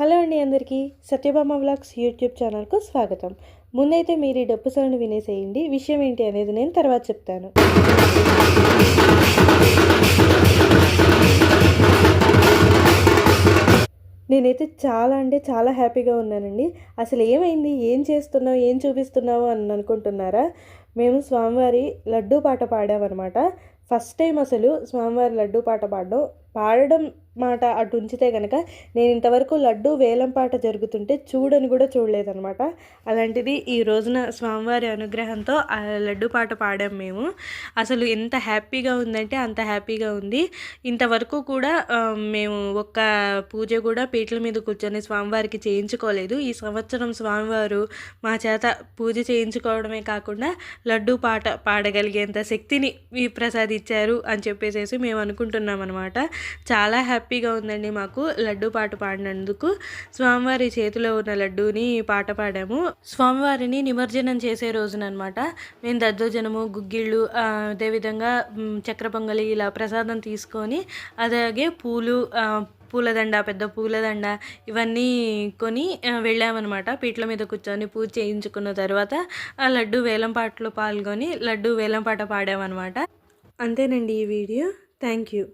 Hello అండి అందరికీ Satyabhama vlogs YouTube ఛానల్కు స్వాగతం. ముందైతే మీరు ఈ డప్పు సౌండ్ వినేసేయండి. విషయం ఏంటి అనేది నేను తర్వాత చెప్తాను. నేనైతే చాలా అంటే చాలా హ్యాపీగా ఉన్నానండి. అసలు ఏమైంది? ఏం చేస్తున్నావు? ఏం చూపిస్తున్నావు? అని అనుకుంటున్నారా? మేము స్వామివారి లడ్డూ పాట పాడామన్నమాట. ఫస్ట్ టైం అసలు స్వామివారి లడ్డూ పాట పాడడం పాడడం మాట అటు ఉంచితే కనుక నేను ఇంతవరకు లడ్డు వేలం పాట జరుగుతుంటే చూడని కూడా చూడలేదనమాట అలాంటిది ఈ రోజున స్వామివారి అనుగ్రహంతో ఆ లడ్డు పాట పాడాం మేము. అసలు ఎంత హ్యాపీగా ఉందంటే అంత హ్యాపీగా ఉంది. ఇంతవరకు కూడా మేము ఒక్క పూజ కూడా పీటల మీద కూర్చొని స్వామివారికి చేయించుకోలేదు. ఈ సంవత్సరం స్వామివారు మా చేత పూజ చేయించుకోవడమే కాకుండా లడ్డు పాట పాడగలిగేంత శక్తిని ఈ ప్రసాదించారు అని చెప్పేసేసి మేము అనుకుంటున్నాం అనమాట చాలా హ్యాపీగా ఉందండి మాకు లడ్డు పాట పాడినందుకు. స్వామివారి చేతిలో ఉన్న లడ్డూని పాట పాడాము. స్వామివారిని నిమజ్జనం చేసే రోజున అనమాట మేము దద్దోజనము గుగ్గిళ్ళు అదేవిధంగా చక్ర పొంగలి ఇలా ప్రసాదం తీసుకొని అలాగే పూలు పూలదండ పెద్ద పూలదండ ఇవన్నీ కొని వెళ్ళామన్నమాట. పీట్ల మీద కూర్చొని పూజ చేయించుకున్న తర్వాత ఆ లడ్డు వేలం పాటలో పాల్గొని లడ్డు వేలం పాట పాడామన్నమాట. అంతేనండి ఈ వీడియో. Thank you.